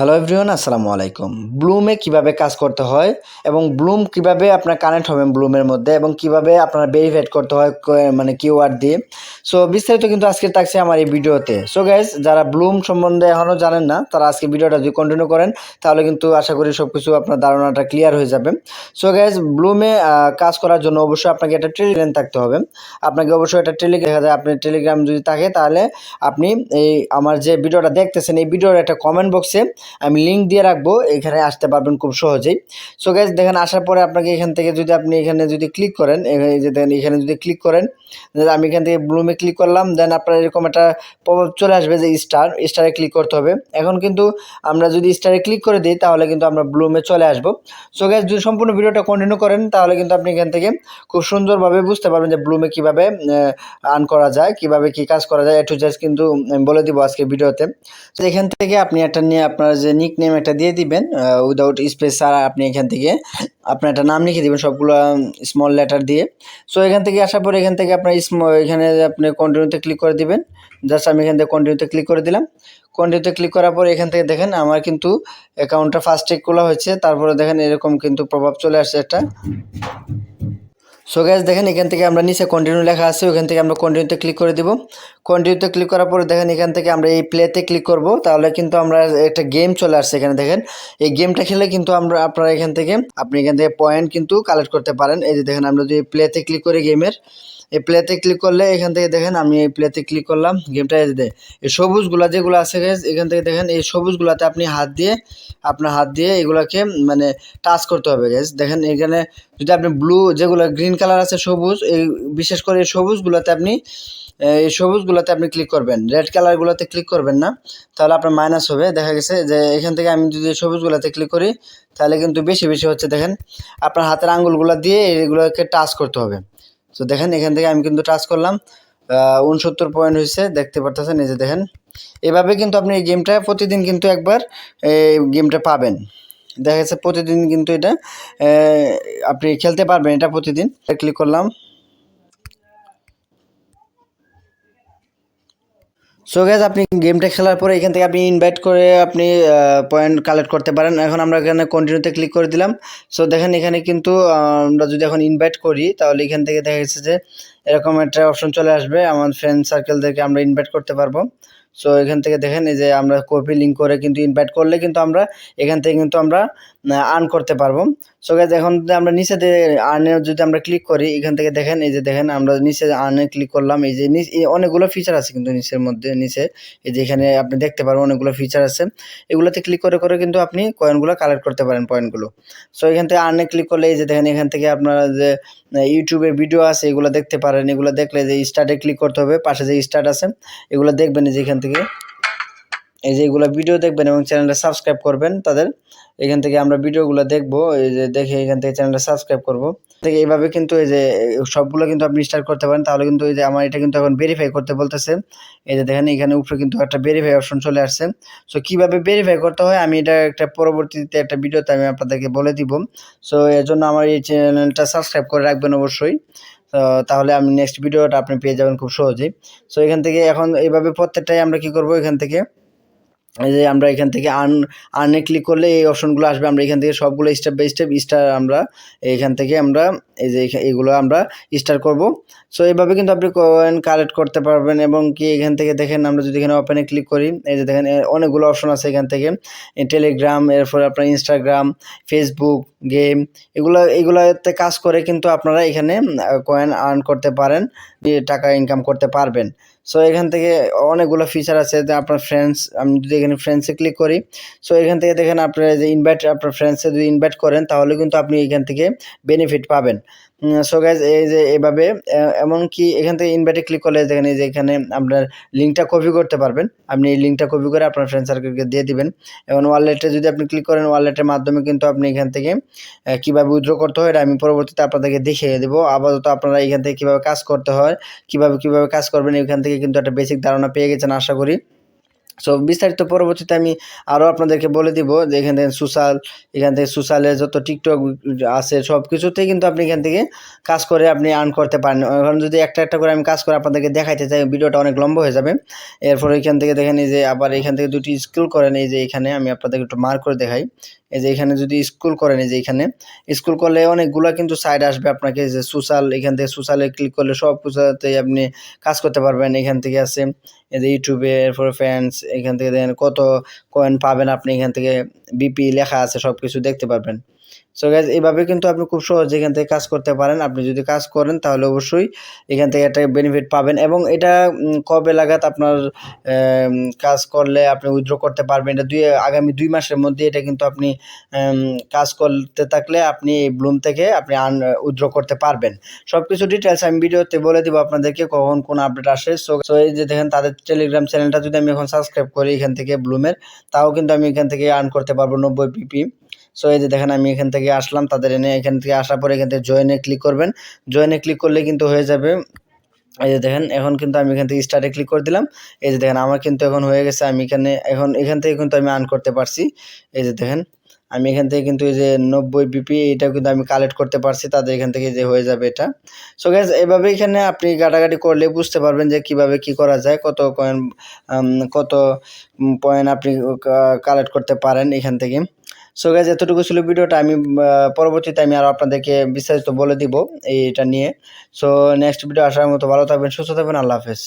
Hello everyone আসসালামু আলাইকুম। ব্লুমে কীভাবে কাজ করতে হয় এবং ব্লুম কীভাবে আপনার কানেক্ট হবেন ব্লুমের মধ্যে এবং কীভাবে আপনার ভেরিফাইড করতে হয় মানে কিওয়ার্ড দিয়ে। সো বিস্তারিত কিন্তু আজকে থাকছে আমার এই ভিডিওতে। সো গাইজ যারা ব্লুম সম্বন্ধে এখনও জানেন না, তারা আজকে ভিডিওটা যদি কন্টিনিউ করেন, তাহলে কিন্তু আশা করি সব কিছু আপনার ধারণাটা ক্লিয়ার হয়ে যাবে। সো গাইজ ব্লুমে কাজ করার জন্য অবশ্যই আপনাকে একটা টেলিগ্রাম থাকতে হবে। আপনাকে অবশ্যই একটা টেলিগ্রাম দেখা যায় আপনি টেলিগ্রাম যদি থাকে, তাহলে আপনি এই, আমার যে ভিডিওটা দেখতেছেন, এই ভিডিওর একটা কমেন্ট বক্সে আমি লিঙ্ক দিয়ে রাখব, এখানে আসতে পারবেন খুব সহজেই। সো গাইজ দেখেন, আসার পরে আপনাকে এখান থেকে যদি আপনি এখানে যদি ক্লিক করেন যে দেখেন, এখানে যদি ক্লিক করেন আমি এখান থেকে ব্লুমে ক্লিক করলাম দেন আপনার এরকম একটা প্রভাব চলে আসবে যে স্টার স্টারে ক্লিক করতে হবে। এখন কিন্তু আমরা যদি স্টারে ক্লিক করে দিই, তাহলে কিন্তু আমরা ব্লুমে চলে আসব। সো গাইজ যদি সম্পূর্ণ ভিডিওটা কন্টিনিউ করেন, তাহলে কিন্তু আপনি এখান থেকে খুব সুন্দরভাবে বুঝতে পারবেন যে ব্লুমে কীভাবে আর্ন করা যায়, কীভাবে কি কাজ করা যায়। একটু জাস্ট কিন্তু বলে দিব আজকে ভিডিওতে। তো এখান থেকে আপনি একটা নিয়ে আপনার যে নিক নেম একটা দিয়ে দিবেন উইদাউট স্পেস ছাড়া আপনি এখান থেকে আপনার একটা নাম লিখে দেবেন, সবগুলো স্মল লেটার দিয়ে। সো এখান থেকে আসার পরে এখান থেকে আপনার স্ম- এখানে আপনি কন্টিনিউতে ক্লিক করে দিবেন। জাস্ট আমি এখান থেকে কন্টিনিউতে ক্লিক করে দিলাম। কন্টিনিউতে ক্লিক করার পরে এখান থেকে দেখেন আমার কিন্তু অ্যাকাউন্টটা ফার্স্টে খোলা হয়েছে। তারপরে দেখেন এরকম কিন্তু প্রভাব চলে আসছে একটা। সো গ্যাস দেখেন এখান থেকে আমরা নিচে কন্টিনিউ লেখা আছে, ওখান থেকে আমরা কন্টিনিউতে ক্লিক করে দিব। কন্টিনিউতে ক্লিক করার পরে দেখেন এখান থেকে আমরা এই প্লেতে ক্লিক করব, তাহলে কিন্তু আমরা একটা গেম চলে আসছে এখানে দেখেন। এই গেমটা খেলে কিন্তু আমরা, আপনারা এখান থেকে, আপনি এখান থেকে পয়েন্ট কিন্তু কালেক্ট করতে পারেন। এই যে দেখেন, আমরা যদি প্লেতে ক্লিক করি গেমের এই প্লেতে ক্লিক করলে এখান থেকে দেখেন আমি এই প্লেতে ক্লিক করলাম গেমটা যে এই সবুজগুলা যেগুলো আছে এখান থেকে দেখেন এই সবুজগুলাতে আপনি হাত দিয়ে, আপনার হাত দিয়ে এগুলাকে মানে টাচ করতে হবে গ্যাস দেখেন এখানে যদি আপনি ব্লু যেগুলো গ্রিন কালার আছে সবুজ, এই বিশেষ করে এই সবুজগুলোতে আপনি, এই সবুজগুলোতে আপনি ক্লিক করবেন। রেড কালারগুলোতে ক্লিক করবেন না, তাহলে আপনার মাইনাস হবে। দেখা গেছে যে এখান থেকে আমি যদি সবুজগুলোতে ক্লিক করি, তাহলে কিন্তু বেশি বেশি হচ্ছে। দেখেন, আপনার হাতের আঙ্গুলগুলো দিয়ে এগুলোকে টাচ করতে হবে। তো দেখেন, এখান থেকে আমি কিন্তু টাচ করলাম। উনসত্তর পয়েন্ট হয়েছে, দেখতে পারতেছেন? যে দেখেন। এভাবে কিন্তু আপনি এই গেমটা প্রতিদিন কিন্তু একবার, এই গেমটা পাবেন। দেখা যাচ্ছে প্রতিদিন কিন্তু এটা আপনি খেলতে পারবেন এটা প্রতিদিন। ক্লিক করলাম। সো গ্যাস আপনি গেমটা খেলার পরে এখান থেকে আপনি ইনভাইট করে আপনি পয়েন্ট কালেক্ট করতে পারেন। এখন আমরা এখানে কন্টিনিউতে ক্লিক করে দিলাম। সো দেখেন এখানে কিন্তু আমরা যদি এখন ইনভাইট করি, তাহলে এখান থেকে দেখা যাচ্ছে যে এরকম একটা অপশন চলে আসবে। আমার ফ্রেন্ড সার্কেলদেরকে আমরা ইনভাইট করতে পারব। সো এখান থেকে দেখেন এই যে আমরা কপি লিঙ্ক করে কিন্তু ইনভাইট করলে কিন্তু আমরা এখান থেকে কিন্তু আমরা আর্ন করতে পারব। সো গ্যাস এখন আমরা নিচে আর্নে যদি আমরা ক্লিক করি, এখান থেকে দেখেন, এই যে দেখেন, আমরা নিচে আর্নে ক্লিক করলাম। এই যে অনেকগুলো ফিচার আছে কিন্তু নিচের মধ্যে, নিচে, এই যে এখানে আপনি দেখতে পারবেন অনেকগুলো ফিচার আছে। এগুলোতে ক্লিক করে করে কিন্তু আপনি কয়েনগুলো কালেক্ট করতে পারেন পয়েন্টগুলো সো এখান থেকে আর্নে ক্লিক করলে এই যে দেখেন, এখান থেকে আপনারা যে ইউটিউবে ভিডিও আছে, এগুলো দেখতে পারেন। এগুলো দেখলে যে স্টার্টে ক্লিক করতে হবে, পাশে যে স্টার্ট আছে, এগুলো দেখবেন যে এখান থেকে। এই যে এগুলো ভিডিও দেখবেন এবং চ্যানেলটা সাবস্ক্রাইব করবেন তাদের। এখান থেকে আমরা ভিডিওগুলো দেখব, এই যে দেখে এখান থেকে চ্যানেলটা সাবস্ক্রাইব করব। থেকে এইভাবে কিন্তু এই যে, সবগুলো কিন্তু আপনি স্টার্ট করতে পারেন। তাহলে কিন্তু এই যে আমার এটা কিন্তু এখন ভেরিফাই করতে বলতেছে। এই যে দেখেন, এখানে উপরে কিন্তু একটা ভেরিফাই অপশন চলে আসছে। সো কীভাবে ভেরিফাই করতে হয়? আমি এটা একটা পরবর্তীতে একটা ভিডিওতে আমি আপনাদেরকে বলে দিব। সো এর জন্য আমার এই চ্যানেলটা সাবস্ক্রাইব করে রাখবেন অবশ্যই। তাহলে আমি নেক্সট ভিডিওটা আপনি পেয়ে যাবেন খুব সহজেই। সো এখান থেকে এখন এইভাবে প্রত্যেকটাই আমরা কি করব? এখান থেকে এই যে আমরা এখান থেকে আর্ন আর্নে ক্লিক করলে এই অপশনগুলো আসবে। আমরা এখান থেকে সবগুলো স্টেপ বাই স্টেপ স্টার আমরা এখান থেকে আমরা এই যে এগুলো আমরা স্টার করব। সো এইভাবে কিন্তু আপনি কয়েন কালেক্ট করতে পারবেন এবং কি এখান থেকে দেখেন আমরা যদি এখানে ওপেনে ক্লিক করি, এই যে দেখেন অনেকগুলো অপশন আছে এখান থেকে। টেলিগ্রাম এরপরে আপনার ইনস্টাগ্রাম ফেসবুক গেম এগুলো, এগুলোতে কাজ করে কিন্তু আপনারা এখানে কয়েন আর্ন করতে পারেন টাকা ইনকাম করতে পারবেন। সো এখান থেকে অনেকগুলো ফিচার আছে, যে আপনার ফ্রেন্ডস আমি যদি এখানে ফ্রেন্ডসে ক্লিক করি সো এখান থেকে দেখেন আপনার যে ইনভাইট আপনার ফ্রেন্ডসে যদি ইনভাইট করেন, তাহলে কিন্তু আপনি এখান থেকে বেনিফিট পাবেন। সো গাইজ এই যে এভাবে এমনকি এখান থেকে ইনভাইটে ক্লিক করলে দেখেন এই যে এখানে আপনার লিঙ্কটা কপি করতে পারবেন। আপনি এই লিঙ্কটা কপি করে আপনার ফ্রেন্ড সার্কেলকে দিয়ে দিবেন। এবং ওয়ালেটে যদি আপনি ক্লিক করেন ওয়ালেটের মাধ্যমে কিন্তু আপনি এখান থেকে কীভাবে উইথড্র করতে হয় এটা আমি পরবর্তীতে আপনাদেরকে দেখিয়ে দেবো। আপাতত আপনারা এখান থেকে কীভাবে কাজ করতে হয়, কীভাবে কীভাবে কাজ করবেন, এখান থেকে কিন্তু একটা বেসিক ধারণা পেয়ে গেছেন, আশা করি। সো বিস্তারিত পরবর্তীতে আমি আরও আপনাদেরকে বলে দিব যে এখান থেকে সোশ্যাল, এখান থেকে সোশ্যালে যত টিকটক আছে সব কিছুতেই কিন্তু আপনি এখান থেকে কাজ করে আপনি আর্ন করতে পারেন। এখন যদি একটা একটা করে আমি কাজ করে আপনাদেরকে দেখাইতে চাই, ভিডিওটা অনেক লম্বা হয়ে যাবে। এরপর এখান থেকে দেখেন এই যে আবার এখান থেকে দুটি স্ক্রল করেন, এই যে এখানে আমি আপনাদেরকে একটু মার্ক করে দেখাই। এই যে এখানে যদি স্কুল করেন, এই যে এখানে স্কুল করলে অনেকগুলো কিন্তু সাইড আসবে আপনাকে যে সোশ্যাল, এখান থেকে সোশ্যালে ক্লিক করলে সব কিছুতেই আপনি কাজ করতে পারবেন। এখান থেকে আছে এই যে ইউটিউবে এরপরে ফ্যান্স এখান থেকে দেখেন কত কয়েন পাবেন আপনি, এখান থেকে বিপি লেখা আছে সব কিছু দেখতে পারবেন। সো গ্যাস এইভাবে কিন্তু আপনি খুব সহজে এখান থেকে কাজ করতে পারেন। আপনি যদি কাজ করেন, তাহলে অবশ্যই এখান থেকে একটা বেনিফিট পাবেন এবং এটা কবে লাগাত আপনার কাজ করলে আপনি উইথড্র করতে পারবেন? এটা দুই, আগামী দুই মাসের মধ্যে এটা কিন্তু আপনি কাজ করতে থাকলে আপনি এই ব্লুম থেকে আপনি আন উইথড্র করতে পারবেন। সব কিছু ডিটেলস আমি ভিডিওতে বলে দিব আপনাদেরকে কখন কোন আপডেট আসে। সো সো এই যে দেখেন, তাদের টেলিগ্রাম চ্যানেলটা যদি আমি এখন সাবস্ক্রাইব করি এখান থেকে ব্লুমের তাও কিন্তু আমি এখান থেকে আর্ন করতে পারব নব্বই পিপি সো এই যে দেখেন আমি এখান থেকে আসলাম, তাদের এনে এখান থেকে আসার পরে এখান থেকে জয়েনে ক্লিক করবেন। জয়েনে ক্লিক করলে কিন্তু হয়ে যাবে, এই যে দেখেন, এখন কিন্তু আমি এখান থেকে স্টার্টে ক্লিক করে দিলাম। এই যে দেখেন, আমার কিন্তু এখন হয়ে গেছে, আমি এখানে, এখন এখান থেকে কিন্তু আমি আর্ন করতে পারছি। এই যে দেখেন, আমি এখান থেকে কিন্তু এই যে নব্বই বিপি এটাও কিন্তু আমি কালেক্ট করতে পারছি, তাদের এখান থেকে যে হয়ে যাবে এটা। সো গ্যাস এভাবে এখানে আপনি গাটাগাটি করলে বুঝতে পারবেন যে কীভাবে কি করা যায়, কত কয়েন কত পয়েন্ট আপনি কালেক্ট করতে পারেন এখান থেকে। সো গাইজ এতটুকু ছিল ভিডিওটা। আমি পরবর্তীতে আমি আর আপনাদেরকে বিস্তারিত বলে দিব এইটা নিয়ে। সো নেক্সট ভিডিও আসার মতো ভালো থাকবেন, সুস্থ থাকবেন, আল্লাহ হাফেজ।